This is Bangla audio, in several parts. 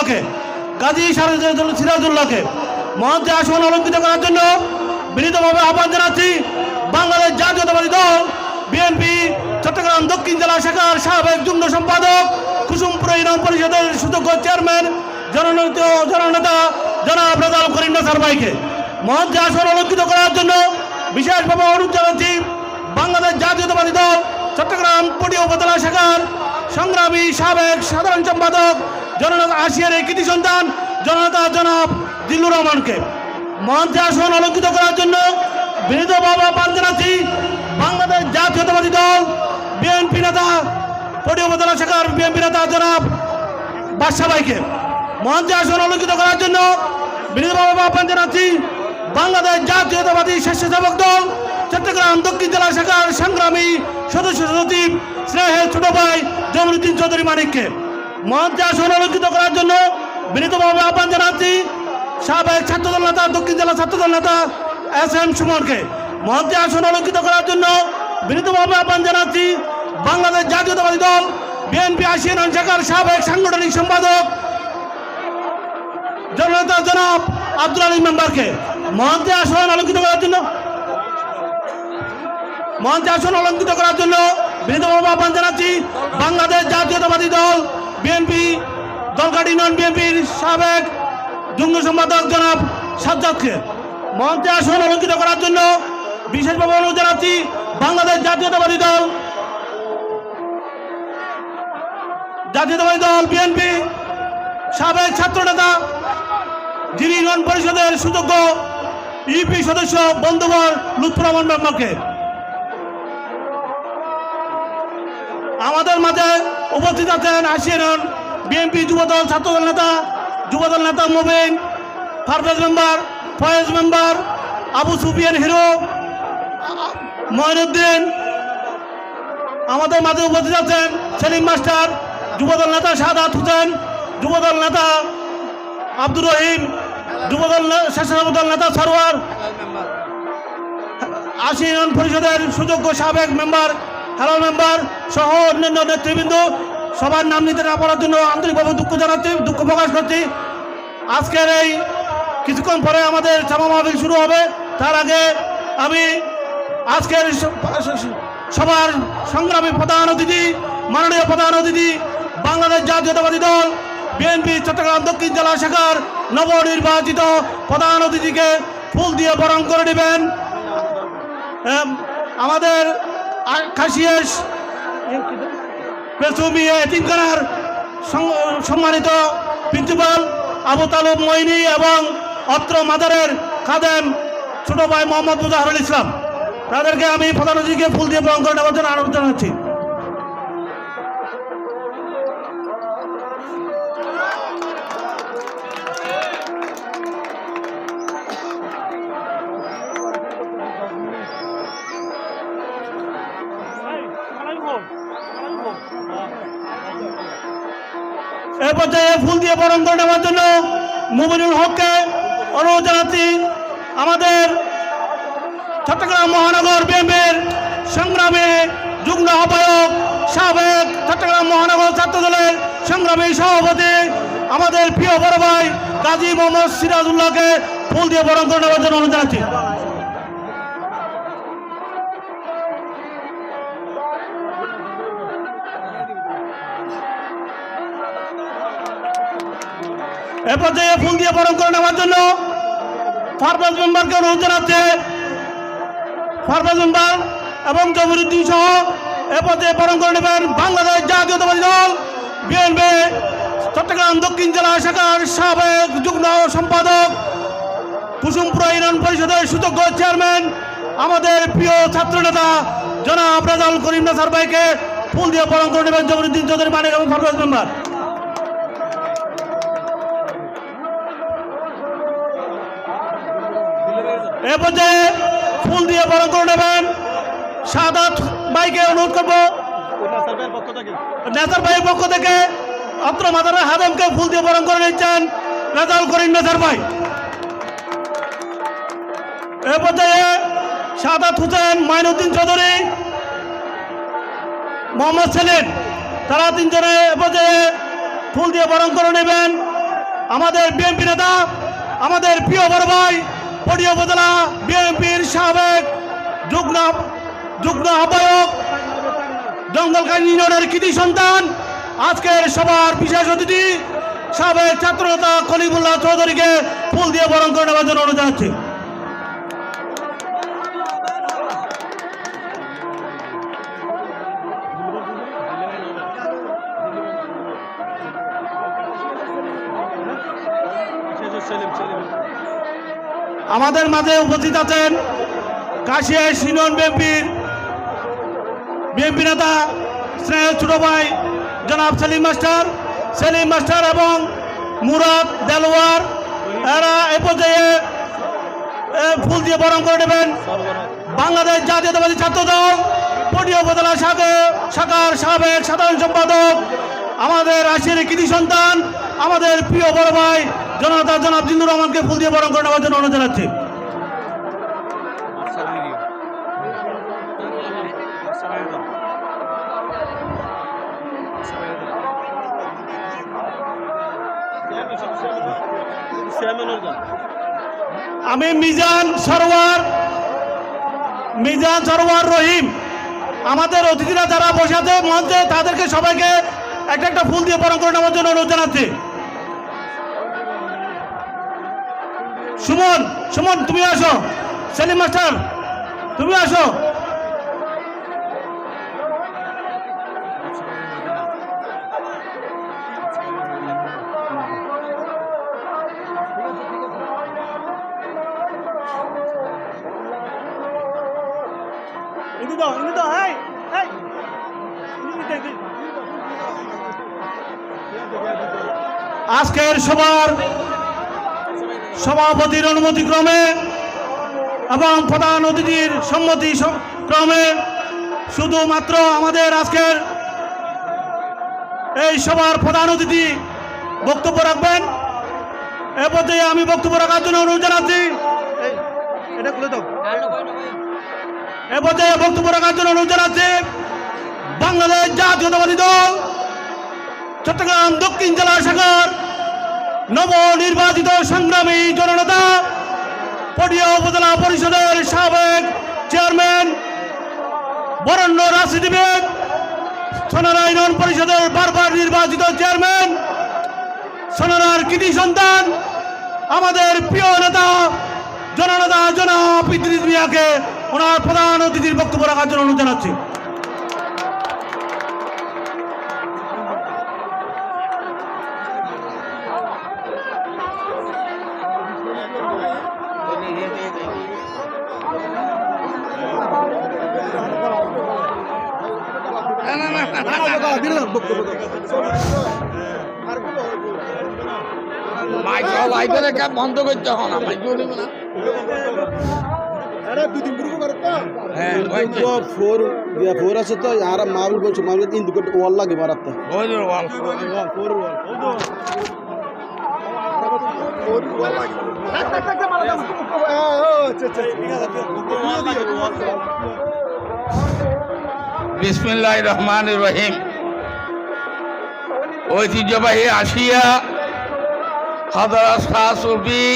গাজী সিরাজুল- সিরাজুল্লাহকে মঞ্চে আসন অলঙ্কিত করার জন্য বিনীতভাবে আহ্বান জানাচ্ছি বাংলাদেশ জাতীয়তাবাদী দল, বিএনপি, চট্টগ্রাম দক্ষিণ জেলা শাখার সাবেক যুগ্ম সম্পাদক, কুসুমপুর ইউনিয়ন পরিষদের সুযোগ্য চেয়ারম্যান জননেতা জননেতা জনাব রেজাল করিম নাসার ভাইকে মঞ্চে আসন অলঙ্কিত করার জন্য বিশেষভাবে অনুরোধ জানাচ্ছি বাংলাদেশ জাতীয়তাবাদী দল, চট্টগ্রাম পটি উপজেলা শাখার সংগ্রামী সাবেক সাধারণ সম্পাদক জননেতা আসিয়ার এই কৃতি সন্তান, জননেতা জনাব দিল্লুর রহমানকে। মঞ্চে আসন অলঙ্কিত করার জন্য বিনীতভাবে আহ্বান জানাচ্ছি বাংলাদেশ জাতীয়তাবাদী দল, বিএনপি নেতা পটি উপজেলা শাখার বিএনপি নেতা জনাব বাদশা ভাইকে। মঞ্চে আসন অলঙ্কিত করার জন্য বিনীতভাবে আহ্বান জানাচ্ছি বাংলাদেশ জাতীয়তাবাদী স্বেচ্ছাসেবক দল, চট্টগ্রাম দক্ষিণ জেলা শাখার সংগ্রামী সদস্য সচিব স্নেহের ছোট ভাই জমরুদ্দিন চৌধুরী মানিককে। মঞ্চে আসন করার জন্য বিনীতভাবে আহ্বান জানাচ্ছি সাবেক ছাত্রদল নেতা, দক্ষিণ জেলা ছাত্রদল নেতা এস এম সুমনকে। মঞ্চে আসন করার জন্য বিনীতভাবে আহ্বান জানাচ্ছি বাংলাদেশ জাতীয়তাবাদী দল, বিএনপি আশিয়ান শাখার সাবেক সাংগঠনিক সম্পাদক, জননেতা জনাব আব্দুল আলী মেম্বারকে। মঞ্চে আসন অলঙ্কিত করার জন্য মঞ্চে আসন অলঙ্কিত করার জন্য বিনীতভাবে আহ্বান জানাচ্ছি বাংলাদেশ জাতীয়তাবাদী দল বিএনপি দলকাটি নন বিএনপির সাবেক যুগ্ম সম্পাদক জনাব সাজ্জাদকে। মঞ্চে আসন অলঙ্কিত করার জন্য বিশেষভাবে অনুরোধ জানাচ্ছি বাংলাদেশ জাতীয়তাবাদী দল। জাতীয়তাবাদী দল বিএনপি সাবেক ছাত্রনেতা যিনি ইউনিয়ন পরিষদের সুযোগ্য ইউপি সদস্য বন্ধুবর লুৎফুর রহমান মেম্বারকে আমাদের মাঝে উপস্থিত আছেন আসিয়ান বিএনপি যুবদল ছাত্রদল নেতা, যুবদল নেতা মোবিন ফারফেজ মেম্বার, ফয়েজ মেম্বার, আবু সুফিয়ান হিরো ময়নুদ্দিন আমাদের মাঝে উপস্থিত আছেন সেলিম মাস্টার, যুবদল নেতা সাদাত হোসেন, যুবদল নেতা আব্দুর রহিম, যুবদল স্বেচ্ছাসেবক নেতা সরোয়ার ইউনিয়ন পরিষদের সুযোগ্য সাবেক মেম্বার হ্যালো মেম্বার সহ অন্যান্য নেতৃবৃন্দ, সবার নাম নিতে না পারার জন্য আন্তরিকভাবে দুঃখ জানাচ্ছি, দুঃখ প্রকাশ করছি। আজকের এই কিছুক্ষণ পরে আমাদের জামা মাহফিল শুরু হবে। তার আগে আমি আজকের সবার সংগ্রামী প্রধান অতিথি, মাননীয় প্রধান অতিথি, বাংলাদেশ জাতীয়তাবাদী দল, বিএনপি, চট্টগ্রাম দক্ষিণ জেলা শাখার নবনির্বাচিত প্রধান অতিথিকে ফুল দিয়ে বরণ করে নেবেন। আমাদের খাসিয়াস পেসুমিয়া এতিমখানার সম্মানিত প্রিন্সিপাল আবু তালুব মইনি এবং অত্র মাদারের খাদেম ছোট ভাই মোহাম্মদ মুজাহরুল ইসলাম। তাদেরকে আমি প্রধান অতিথিকে ফুল দিয়ে বরণ করে নেওয়ার জন্য আরও জানাচ্ছি। পর্যায়ে ফুল দিয়ে বরণ করে নেওয়ার জন্য মুবিনুল হককে অনুরোধ জানাচ্ছি আমাদের চট্টগ্রাম মহানগর বিএনপির সংগ্রামে যুগ্ম আহ্বায়ক সাবেক চট্টগ্রাম মহানগর ছাত্র দলের সংগ্রামী সভাপতি, আমাদের প্রিয় বড় ভাই গাজী মোহাম্মদ সিরাজুল্লাহকে ফুল দিয়ে বরণ করে নেওয়ার জন্য অনুরোধ জানাচ্ছি। এ পর্যায়ে ফুল দিয়ে বরণ করে নেওয়ার জন্য ফারবাজ মেম্বারকে অনুরোধ জানাচ্ছে। ফারবাজ মেম্বার এবং জমিরুদ্দিন সহ এ পর্যায়ে বরণ করে নেবেন বাংলাদেশ জাতীয়তাবাদী দল, বিএনপি, চট্টগ্রাম দক্ষিণ জেলা শাখার সাবেক যুগ্ম সম্পাদক, কুসুমপুর ইউনিয়ন পরিষদের সুযোগ্য চেয়ারম্যান, আমাদের প্রিয় ছাত্রনেতা জনাব রেজাল করিম নাসার ভাইকে ফুল দিয়ে বরণ করে নেবেন জমিরুদ্দিন চৌধুরী মানিক এবং ফারবাজ মেম্বার। এ পর্যায়ে ফুল দিয়ে বরণ করে নেবেন। সাদাত ভাইকে অনুরোধ করব। নেতার ভাইয়ের পক্ষ থেকে অত্র মাদারের হাদামকে ফুল দিয়ে বরণ করে নিচ্ছেন রেজাল করিম নেতার ভাই। এ পর্যায়ে সাদাত হোসেন মাইনুদ্দিন চৌধুরী, মোহাম্মদ সেলিম। তারা তিনজনে এ পর্যায়ে ফুল দিয়ে বরণ করে নেবেন। আমাদের বিএনপি নেতা, আমাদের প্রিয় বড় ভাই পড়িয়া উপজেলা বিএনপির সাবেক যুগ্ম যুগ্ম আহ্বায়ক জঙ্গলকাই ইউনিয়নের কৃতি সন্তান, আজকের সবার বিশেষ অতিথি সাবেক ছাত্রনেতা কলিমুল্লাহ চৌধুরীকে ফুল দিয়ে বরণ করে নেওয়ার জন্য অনুরোধ জানাচ্ছি। আমাদের মাঝে উপস্থিত আছেন কাশিয়া সিনিয়র বিএনপির বিএনপি নেতা স্নেহ ছোট ভাই জনাব সেলিম মাস্টার সেলিম মাস্টার এবং মুরাদ দেলোয়ার, এরা এ পর্যায়ে ফুল দিয়ে বরণ করে নেবেন। বাংলাদেশ জাতীয়তাবাদী ছাত্র দল পটিয়া উপজেলা শাখা, শাখার সাবেক সাধারণ সম্পাদক, আমাদের আশির কৃতি সন্তান, আমাদের প্রিয় বড় ভাই জনতা, জনাব জিন্দুর রহমানকে ফুল দিয়ে বরণ করে নেওয়ার জন্য অনুরোধ জানাচ্ছি। আমি মিজান সরোয়ার মিজান সরোয়ার রহিম। আমাদের অতিথিরা যারা বসে আছে মঞ্চে, তাদেরকে সবাইকে একটা একটা ফুল দিয়ে বরণ করে নেওয়ার জন্য অনুরোধ জানাচ্ছি। সুমন সুমন তুমি আসো। সেলিম মাস্টার তুমি আসো। ইন্দু দাও ইন্দু দাও এই এই আজকের সবার সভাপতির অনুমতি ক্রমে এবং প্রধান অতিথির সম্মতি ক্রমে। শুধুমাত্র আমাদের আজকের এই সভার প্রধান অতিথি বক্তব্য রাখবেন। এ পর্যায়ে আমি বক্তব্য রাখার জন্য অনুরোধ জানাচ্ছি। এ পর্যায়ে বক্তব্য রাখার জন্য অনুরোধ জানাচ্ছি বাংলাদেশ জাতীয়তাবাদী দল চট্টগ্রাম দক্ষিণ জেলা শাখার নবনির্বাচিত সংগ্রামী জননেতা পটিয়া উপজেলা পরিষদের সাবেক চেয়ারম্যান, বরেণ্য রাজনীতিবিদ, সোনারা ইউনিয়ন পরিষদের বারবার নির্বাচিত চেয়ারম্যান, সোনারার কৃতি সন্তান, আমাদের প্রিয় নেতা, জননেতা জনাব ইদ্রিস মিয়াকে ওনার প্রধান অতিথির বক্তব্য রাখার জন্য অনুরোধ জানাচ্ছি। মাইক লাইভের একটা বন্ধ করতে হবে না মাইক বলিব না হ্যাঁ হয়েছে। ফোর ফোর আছে তো আর মাল বলছে মাল তিন বিসমিল্লাহ রহমান রহিম ঐতিহ্যবাহী আসিয়া হজরত শাহ সুফি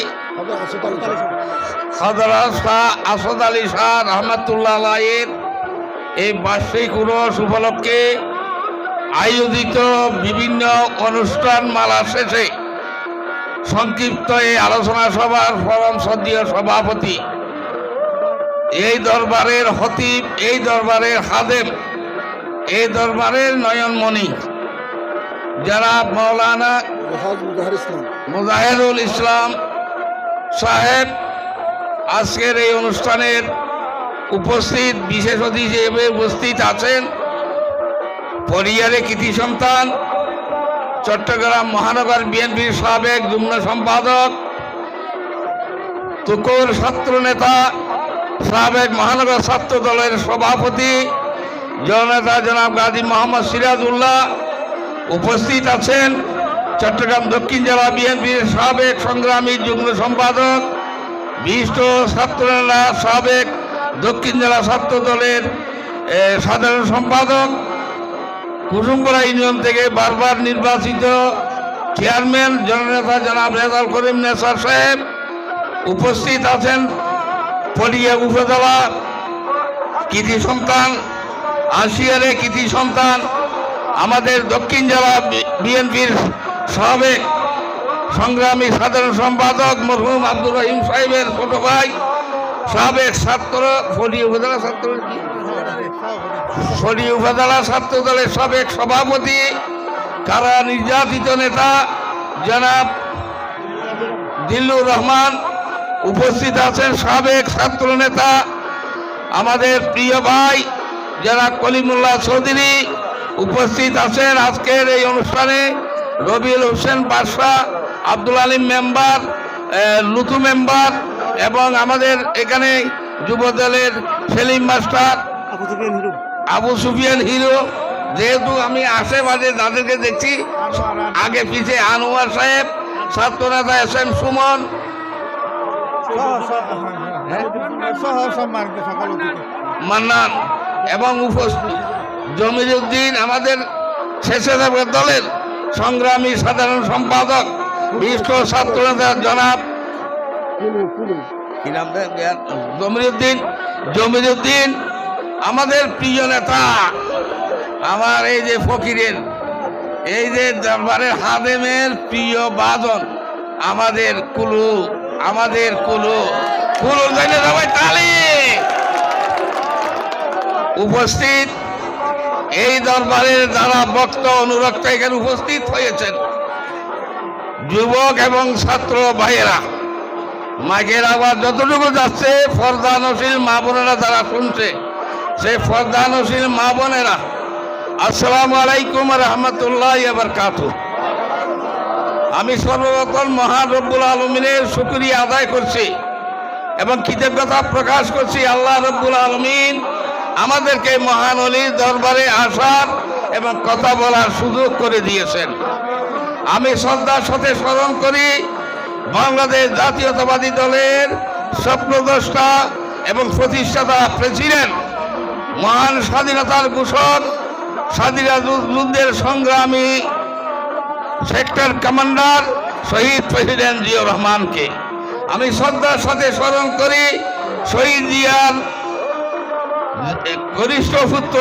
হজরত শাহ আসাদ আলী শাহ রহমতুল্লাহ এই বার্ষিক উরস উপলক্ষে আয়োজিত বিভিন্ন অনুষ্ঠান মালা শেষে সংক্ষিপ্ত এই আলোচনা সভার পরম সদীয় সভাপতি, এই দরবারের হতিব এই দরবারের হাদেম এই দরবারের নয়নমণি যারা মৌলানা মুজাহিদুল ইসলাম। সাহেব আজকের এই অনুষ্ঠানের উপস্থিত বিশেষ অতিথি হিসেবে উপস্থিত আছেন পরিবারে কৃতি সন্তান চট্টগ্রাম মহানগর বিএনপির সাবেক যুগ্ম সম্পাদক তুকুর ছাত্র নেতা সাবেক মহানগর ছাত্র দলের সভাপতি জননেতা জনাব গাজী মোহাম্মদ সিরাজউল্লাহ উপস্থিত আছেন চট্টগ্রাম দক্ষিণ জেলা বিএনপির সাবেক সংগ্রামী যুগ্ম সম্পাদক, বিশিষ্ট ছাত্রনেতা, সাবেক দক্ষিণ জেলা ছাত্র দলের সাধারণ সম্পাদক, কুসুমপাড়া ইউনিয়ন থেকে বারবার নির্বাচিত চেয়ারম্যান জননেতা জনাব রেজাল করিম নেসার সাহেব উপস্থিত আছেন। পটিয়া উপজেলা কৃতি সন্তান আসিয়ারে কৃতি সন্তান, আমাদের দক্ষিণ জেলা বিএনপির সাবেক সংগ্রামী সাধারণ সম্পাদক মরহুম আব্দুর রহিম সাহেবের ছোট ভাই, সাবেক ছাত্র ফলি উপজেলা ছাত্র ফলি উপজেলা ছাত্র দলের সাবেক সভাপতি, কারা নির্যাতিত নেতা, জনাব দিল্লুর রহমান উপস্থিত আছেন, সাবেক ছাত্র নেতা, আমাদের প্রিয় ভাই যারা কলিমুল্লাহ চৌধুরী উপস্থিত আছেন আজকের এই অনুষ্ঠানে রবিউল হোসেন বাদশাহ আব্দুল আলিম মেম্বার লুতু মেম্বার এবং আমাদের এখানে যুবদলের সেলিম মাস্টার আবু সুফিয়ান হিরো। যেহেতু আমি আশেপাশে তাদেরকে দেখছি আগে পিছে আনোয়ার সাহেব ছাত্র নেতা এস এম সুমন। মান্নান এবং উপস্থিত জমিরুদ্দিন আমাদের স্বেচ্ছাসেবক দলের সংগ্রামী সাধারণ সম্পাদক বিশ্ব ছাত্র নেতা জনাব? জমিরুদ্দিন। জমিরুদ্দিন, আমাদের প্রিয় নেতা, আমার এই যে ফকিরের, এই যে দরবারের হাদেমের প্রিয় বাদন, আমাদের কুলু আমাদের কুলু। কুলু জানে সবাই তালি! উপস্থিত। এই দরবারের যারা বক্ত অনুরক্ত এখানে উপস্থিত হয়েছেন। যুবক এবং ছাত্র ভাইয়েরা, মাইকের আবার যতটুকু যাচ্ছে ফরদানশীল মা বোনেরা যারা শুনছে, সে ফরদানশীল মা বোনেরা, আসসালামু আলাইকুম রহমতুল্লাহ এবার কাতু আমি সর্বপ্রথম মহান রব্বুল আলমিনের শুক্রিয়া আদায় করছি এবং কৃতজ্ঞতা প্রকাশ করছি আল্লাহ রব্বুল আলমিন আমাদেরকে মহান অলির দরবারে আসার এবং কথা বলার সুযোগ করে দিয়েছেন। আমি শ্রদ্ধার সাথে স্মরণ করি, বাংলাদেশ জাতীয়তাবাদী দলের স্বপ্নদ্রষ্টা এবং প্রতিষ্ঠাতা প্রেসিডেন্ট, মহান স্বাধীনতার ঘোষক স্বাধীনতা যুদ্ধের সংগ্রামী সেক্টর কমান্ডার শহীদ প্রেসিডেন্ট জিয়াউর রহমানকে। আমি শ্রদ্ধার সাথে স্মরণ করি, শহীদ জিয়ার ঘনিষ্ঠ পুত্র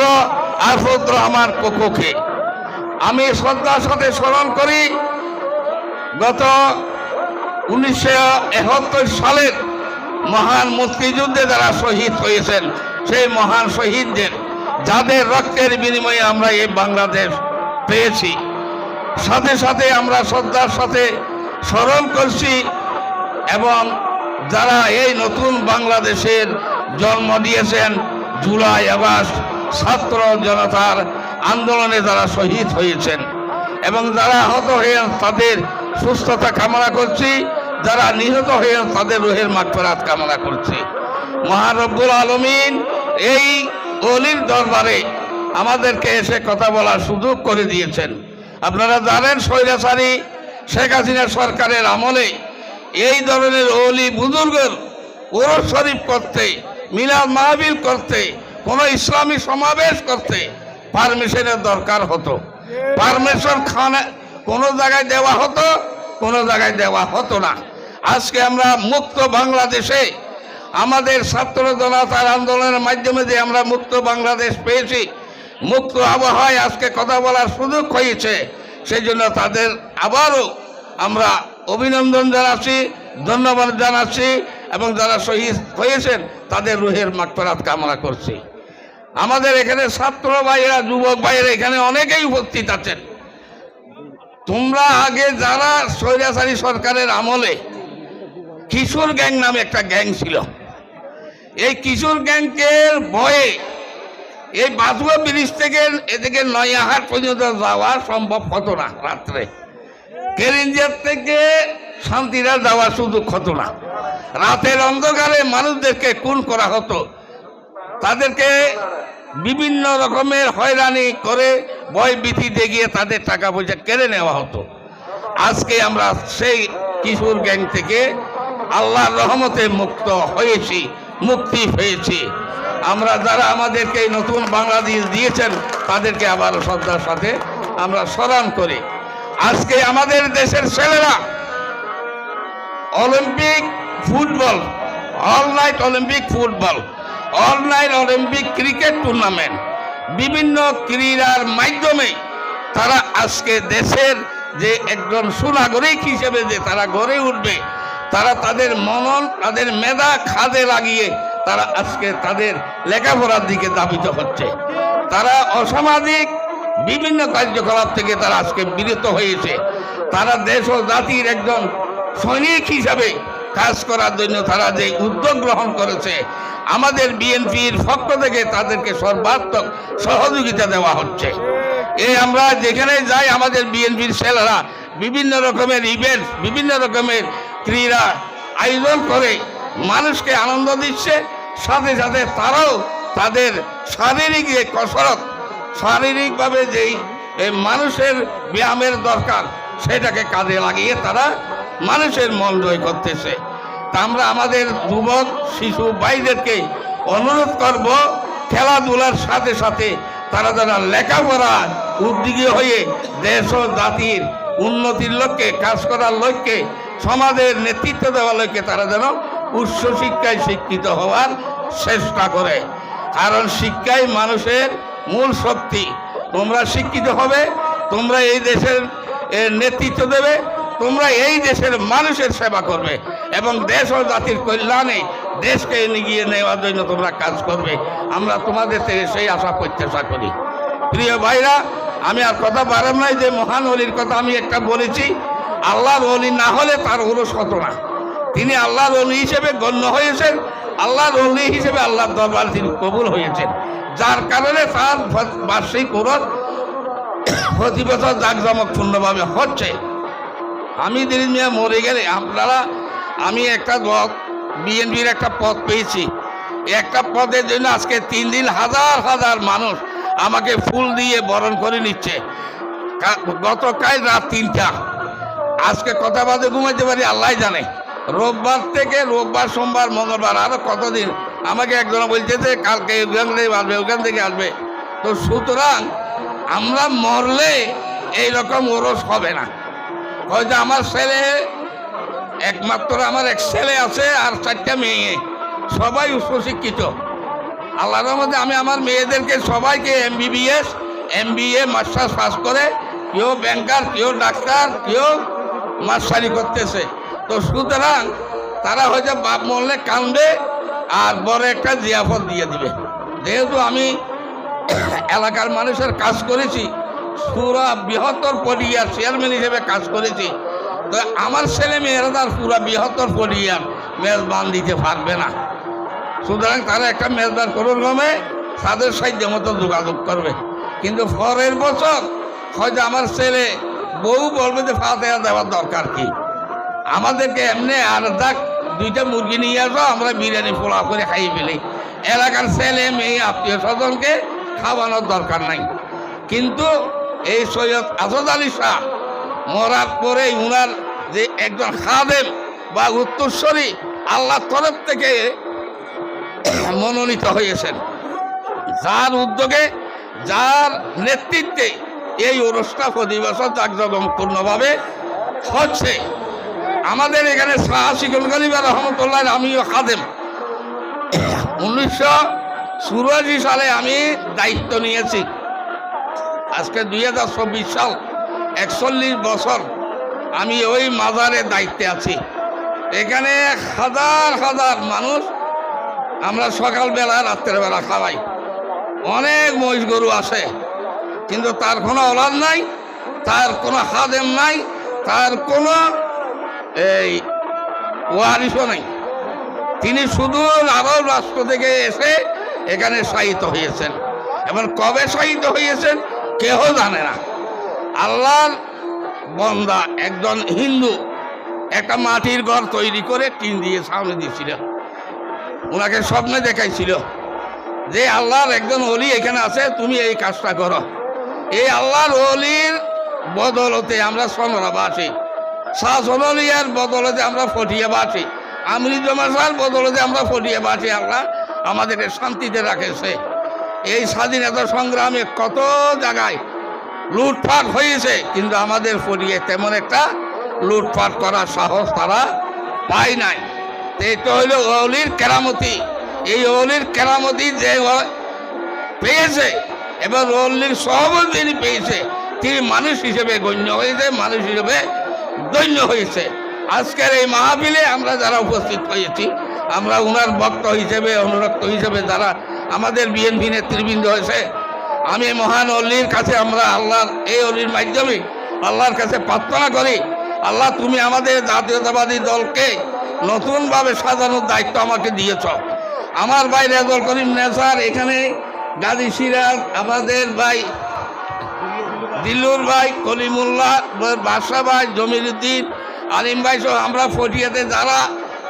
আরফুদ রহমান কোকোকে আমি শ্রদ্ধার সাথে স্মরণ করি, গত উনিশশো একাত্তর সালের মহান মুক্তিযুদ্ধে যারা শহীদ হয়েছেন, সেই মহান শহীদদের, যাদের রক্তের বিনিময়ে আমরা এই বাংলাদেশ পেয়েছি, সাথে সাথে আমরা শ্রদ্ধার সাথে স্মরণ করছি এবং যারা এই নতুন বাংলাদেশের জন্ম দিয়েছেন জুলাই আগস্ট ছাত্র জনতার আন্দোলনে যারা শহীদ হয়েছেন এবং যারা আহত হয়ে তাদের সুস্থতা কামনা করছি, যারা নিহত হয়ে তাদের রোহের মাঠফেরাত কামনা করছি। মহারব্বুল আলমিন, এই অলির দরবারে আমাদেরকে এসে কথা বলার সুযোগ করে দিয়েছেন। আপনারা জানেন স্বৈরাচারী শেখ হাসিনা সরকারের আমলে এই ধরনের অলি বুজুর্গের ওরস শরীফ করতে মিলাদ মাহবিল করতে, কোনো ইসলামী সমাবেশ করতে পারমিশনের দরকার হতো। পারমিশন খানে, কোনো জায়গায় দেওয়া হতো, কোনো জায়গায় দেওয়া হতো না। আজকে আমরা মুক্ত বাংলাদেশে আমাদের ছাত্র জনতার আন্দোলনের মাধ্যমে যে আমরা মুক্ত বাংলাদেশ পেয়েছি, মুক্ত আবহাওয়ায় আজকে কথা বলার সুযোগ হয়েছে সেই জন্য তাদের আবারও আমরা অভিনন্দন জানাচ্ছি, ধন্যবাদ জানাচ্ছি। এবং যারা শহীদ হয়েছেন, তাদের রুহের মাঠফেরাত কামনা করছি। আমাদের এখানে ছাত্র ভাইয়েরা, যুবক ভাইয়েরা এখানে অনেকেই উপস্থিত আছেন। তোমরা আগে যারা স্বৈরাচারী সরকারের আমলে কিশোর গ্যাং নামে একটা গ্যাং ছিল, এই কিশোর গ্যাংকের ভয়ে এই বাথুয়া ব্রিজ থেকে এদিকে নয়াহাট পর্যন্ত যাওয়া সম্ভব হতো না রাত্রে। কেরিঞ্জার থেকে শান্তিরা যাওয়ার শুধু ক্ষত না। রাতের অন্ধকারে মানুষদেরকে খুন করা হতো। তাদেরকে বিভিন্ন রকমের হয়রানি করে ভয় ভীতি দেখিয়ে তাদের টাকা পয়সা কেড়ে নেওয়া হতো। আজকে আমরা সেই কিশোর গ্যাং থেকে আল্লাহর রহমতে মুক্ত হয়েছি, মুক্তি পেয়েছি। আমরা যারা আমাদেরকে নতুন বাংলাদেশ দিয়েছেন, তাদেরকে আবার শ্রদ্ধার সাথে আমরা স্মরণ করি। আজকে আমাদের দেশের ছেলেরা olympic football, all night olympic football, all night olympic cricket tournament, বিভিন্ন ক্রীড়ার মাধ্যমে তারা আজকে দেশের যে একজন সুনাগরিক হিসেবে যে তারা গড়ে উঠবে, তারা তাদের মনন, তাদের মেধা খাদে লাগিয়ে তারা আজকে তাদের লেখাপড়ার দিকে দাবিত হচ্ছে। তারা অসামাজিক বিভিন্ন কার্যকলাপ থেকে তারা আজকে বিরত হয়েছে। তারা দেশ ও জাতির একজন সৈনিক হিসাবে কাজ করার জন্য তারা যে উদ্যোগ গ্রহণ করেছে, আমাদের বিএনপির পক্ষ থেকে তাদেরকে সর্বাত্মক সহযোগিতা দেওয়া হচ্ছে। এই আমরা যেখানে যাই, আমাদের বিএনপির ছেলেরা বিভিন্ন রকমের ইভেন্ট বিভিন্ন রকমের ক্রীড়া আয়োজন করে, মানুষকে আনন্দ দিচ্ছে, সাথে সাথে তারাও তাদের শারীরিক যে কসরত, শারীরিকভাবে যেই মানুষের ব্যায়ামের দরকার, সেটাকে কাজে লাগিয়ে তারা মানুষের মন জয় করতেছে। তা আমরা আমাদের যুবক, শিশু, ভাইদেরকে অনুরোধ করব, খেলাধুলার সাথে সাথে তারা যারা লেখাপড়া উদ্যোগী হয়ে দেশ ও জাতির উন্নতির লক্ষ্যে, কাজ করার লক্ষ্যে, সমাজের নেতৃত্ব দেওয়ার লক্ষ্যে তারা যেন উচ্চ শিক্ষায় শিক্ষিত হওয়ার চেষ্টা করে। কারণ শিক্ষাই মানুষের মূল শক্তি। তোমরা শিক্ষিত হবে, তোমরা এই দেশের নেতৃত্ব দেবে তোমরা এই দেশের মানুষের সেবা করবে এবং দেশ ও জাতির কল্যাণে দেশকে এগিয়ে নেওয়ার জন্য তোমরা কাজ করবে। আমরা তোমাদের থেকে সেই আশা প্রত্যাশা করি। প্রিয় ভাইরা, আমি আর কথা বাড়াম নাই, যে মহান অলির কথা আমি একটা বলেছি, আল্লাহর অলি না হলে তার ওরস হতো না। তিনি আল্লাহর অলি হিসেবে গণ্য হয়েছেন, আল্লাহর অলি হিসেবে আল্লাহর দরবার তিনি কবুল হয়েছেন। যার কারণে তার বার্ষিক ওরস প্রতি বছর জাঁকজমকপূর্ণভাবে হচ্ছে। আমি দিন মিয়া মরে গেলে আপনারা, আমি একটা বিএনপির একটা পদ পেয়েছি। একটা পদের জন্য আজকে তিন দিন হাজার হাজার মানুষ আমাকে ফুল দিয়ে বরণ করে নিচ্ছে। গতকাল রাত তিনটা। আজকে কথা বাদে ঘুমাইতে পারি, আল্লাহ জানে। রোববার থেকে রোববার, সোমবার, মঙ্গলবার, আরও কতদিন আমাকে একজন বলছে যে কালকে ওখান থেকে আসবে ওখান থেকে আসবে। তো সুতরাং আমরা মরলে এই রকম ওরস হবে না। হয়তো আমার ছেলে, একমাত্র আমার এক ছেলে আছে আর চারটা মেয়ে। সবাই উচ্চশিক্ষিত। আল্লাহর মধ্যে আমি আমার মেয়েদেরকে সবাইকে এমবিবিএস, এমবিএ, মাস্টার্স পাস করে কেউ ব্যাংকার, কেউ ডাক্তার, কেউ মাস্টারি করতেছে। তো সুতরাং তারা হয়তো বাপ মরলে কান্দবে আর বড় একটা জিয়াফত দিয়ে দিবে। যেহেতু আমি এলাকার মানুষের কাজ করেছি পুরা বৃহত্তর পরিয়ার চেয়ারম্যান হিসেবে কাজ করেছি। তো আমার ছেলে মেয়েরা তার পুরা বৃহত্তর পরিয়ার মেজবান দিতে পারবে না। সুতরাং তারা একটা মেজবান করুন গমে তাদের সাহায্য মতো যোগাযোগ করবে। কিন্তু পরের বছর হয়তো আমার ছেলে বউ বলবে যে ফাতেহা দেওয়ার দরকার কি? আমাদেরকে এমনি আর যাক, দুইটা মুরগি নিয়ে আসো, আমরা বিরিয়ানি পোলাও করে খাইয়ে ফেলি। এলাকার ছেলে মেয়ে, আত্মীয় স্বজনকে খাওয়ানোর দরকার নাই। কিন্তু এই সৈয়দ আসাদ আলী শাহ মরার পরে উনার যে একজন খাদেম বা উত্তরস্বরী আল্লাহ তরফ থেকে মনোনীত হয়েছেন। যার উদ্যোগে, যার নেতৃত্বে এই অনুষ্ঠান প্রতি বছর জাকজমপূর্ণভাবে হচ্ছে। আমাদের এখানে শাহ শিকুল গরিবা রহমতুল্লাহ আমিও খাদেম। উনিশশো চুরাশি সালে আমি দায়িত্ব নিয়েছি। আজকে দুই হাজার চব্বিশ সাল, একচল্লিশ বছর আমি ওই মাজারের দায়িত্বে আছি। এখানে হাজার হাজার মানুষ আমরা সকালবেলা, রাত্রেবেলা খাওয়াই। অনেক মহিষ গরু আসে, কিন্তু তার কোনো অলাদ নাই, তার কোনো হাদেম নাই, তার কোনো এই ওয়ারিসও নাই। তিনি শুধু আরব রাষ্ট্র থেকে এসে এখানে শায়িত হয়েছেন। এবং কবে শায়িত হয়েছেন? কেহ জানে না। আল্লাহর বন্দা একজন হিন্দু, একটা মাটির ঘর তৈরি করে টিন দিয়ে সামনে দিয়েছিল। ওনাকে স্বপ্নে দেখাইছিল যে আল্লাহর একজন অলি এখানে আছে, তুমি এই কাজটা করো। এই আল্লাহর অলির বদলতে আমরা সনরাবাসী শাহ সনলিয়ার বদলতে আমরা ফটিয়ে বাসি আমরি জমাসার বদলতে আমরা ফটিয়ে বাসি আল্লাহ আমাদেরকে শান্তিতে রাখেছে। এই স্বাধীনতা সংগ্রামে কত জায়গায় লুটপাট হয়েছে, কিন্তু আমাদের পরিয়ে তেমন একটা লুটপাট করার সাহস তারা পায় নাই। তো এটা হইল অলির কেরামতি। এই অলির কেরামতি যে পেয়েছে এবং অলির সহবত যিনি পেয়েছে, তিনি মানুষ হিসেবে গণ্য হয়েছে, মানুষ হিসেবে গণ্য হয়েছে। আজকের এই মাহফিলে আমরা যারা উপস্থিত হয়েছি, আমরা ওনার ভক্ত হিসেবে, অনুরক্ত হিসেবে যারা আমাদের বিএনপি নেতৃবৃন্দ হয়েছে। আমি মহান অলির কাছে আমরা আল্লাহর, এই অলির মাধ্যমে আল্লাহর কাছে প্রার্থনা করি, আল্লাহ তুমি আমাদের জাতীয়তাবাদী দলকে নতুনভাবে সাজানোর দায়িত্ব আমাকে দিয়েছ। আমার ভাই রেজল করিম নেসার, এখানে গাজী সিরাজ, আমাদের ভাই দিল্লুর ভাই কলিমুল্লাহ বাদশা ভাই জমির উদ্দিন আলিম ভাই সহ আমরা ফটিয়াতে যারা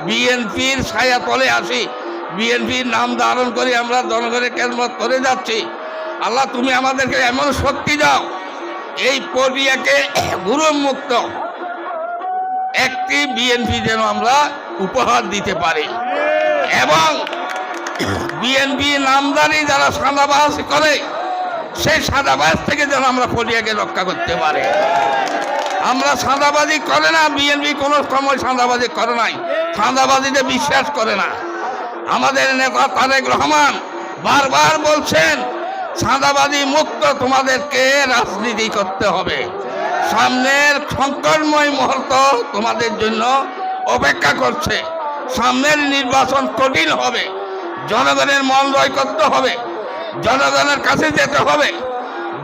বিএনপির ছায়া তলে আসি বিএনপির নাম ধারণ করে আমরা জনগণের কেন্দ্র করে যাচ্ছি। আল্লাহ, তুমি আমাদেরকে এমন শক্তি দাও, এই পটিয়াকে গুরুমুক্ত। একটি বিএনপি যেন আমরা উপহার দিতে পারি। এবং বিএনপি নামদারি যারা সাদাবাস করে, সেই সাদাবাজ থেকে যেন আমরা পটিয়াকে রক্ষা করতে পারি। আমরা সাদাবাজি করে না, বিএনপি কোনো সময় সাদাবাজি করে নাই। সাদাবাজিতে বিশ্বাস করে না। আমাদের নেতা তারেক রহমান বারবার বলছেন সাদাবাজি মুক্ত তোমাদেরকে রাজনীতি করতে হবে। সামনের সংকটময় মুহূর্ত তোমাদের জন্য অপেক্ষা করছে। সামনের নির্বাচন কঠিন হবে। জনগণের মন জয় করতে হবে। জনগণের কাছে যেতে হবে।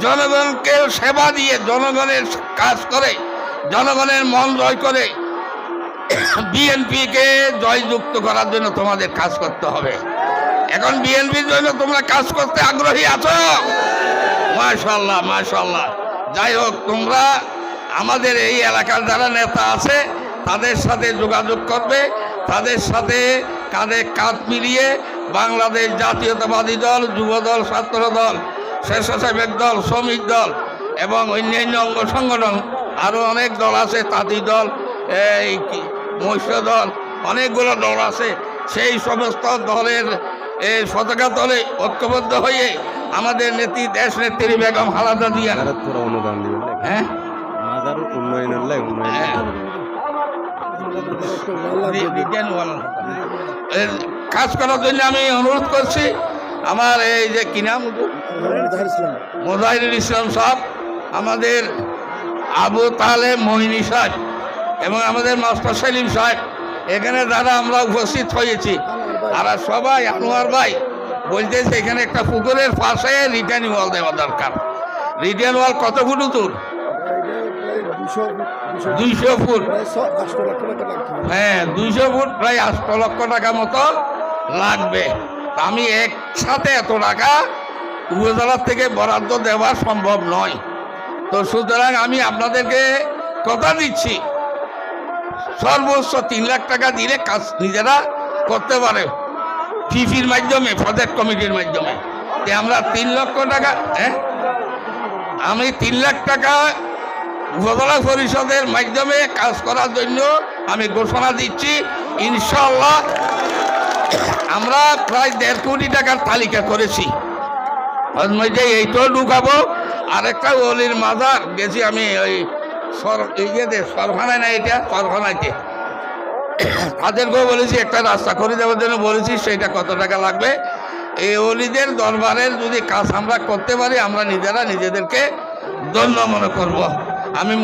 জনগণকে সেবা দিয়ে জনগণের কাজ করে, জনগণের মন জয় করে বিএনপিকে জয়যুক্ত করার জন্য তোমাদের কাজ করতে হবে। এখন বিএনপির জন্য তোমরা কাজ করতে আগ্রহী আছো? মাশাল্লাহ মাশাল্লাহ যাই হোক, তোমরা আমাদের এই এলাকার যারা নেতা আছে, তাদের সাথে যোগাযোগ করবে, তাদের সাথে কাঁধে কাঁধ মিলিয়ে বাংলাদেশ জাতীয়তাবাদী দল যুব দল ছাত্র দল স্বেচ্ছাসেবক দল, শ্রমিক দল এবং অন্যান্য অঙ্গ সংগঠন আরও অনেক দল আছে, তাঁতি দল, এই মৎস্য দল অনেকগুলো দল আছে। সেই সমস্ত দলের এই পতাকা দলে ঐক্যবদ্ধ হয়ে আমাদের নেত্রী দেশ নেত্রী বেগম হালাদা দিয়া অনুদান দিবেন হ্যাঁ? হ্যাঁ। কাজ করার জন্য আমি অনুরোধ করছি আমার এই যে কি নাম? মোজাহিরুল ইসলাম সাহেব আমাদের আবু তালে মহিনী সাহেব। এবং আমাদের মাস্টার সেলিম সাহেব, এখানে দাদা আমরা উপস্থিত হয়েছি। আর সবাই, আনোয়ার ভাই, বলতেছে এখানে একটা পুকুরের পাশে রিটার্নিং ওয়াল দেওয়া দরকার। রিটার্ন ওয়াল কত ফুট উতুর দুইশো ফুট। হ্যাঁ দুইশো ফুট, প্রায় আষ্ট লক্ষ টাকা মতো লাগবে। আমি একসাথে এত টাকা উপজেলার থেকে বরাদ্দ দেওয়া সম্ভব নয়। তো সুতরাং আমি আপনাদেরকে কথা দিচ্ছি। সর্বোচ্চ তিন লাখ টাকা দিলে কাজ নিজেরা করতে পারে। ফিফির মাধ্যমে প্রজেক্ট কমিটির মাধ্যমে। আমরা তিন লক্ষ টাকা হ্যাঁ আমি তিন লাখ টাকা উপজেলা পরিষদের মাধ্যমে কাজ করার জন্য আমি ঘোষণা দিচ্ছি ইনশাল্লাহ আমরা প্রায় দেড় কোটি টাকার তালিকা করেছি। এইটাও ঢুকাবো। আরেকটা অলির মাজার, গেছি আমি ওই সর ইয়েতে সরখানায় না এটা? সরখানাইতে তাদেরকেও বলেছি, একটা রাস্তা করে দেওয়ার জন্য বলেছি, সেটা কত টাকা লাগবে? এই অলিদের দরবারের যদি কাজ আমরা করতে পারি, আমরা নিজেরা নিজেদেরকে ধন্য মনে করব। আমি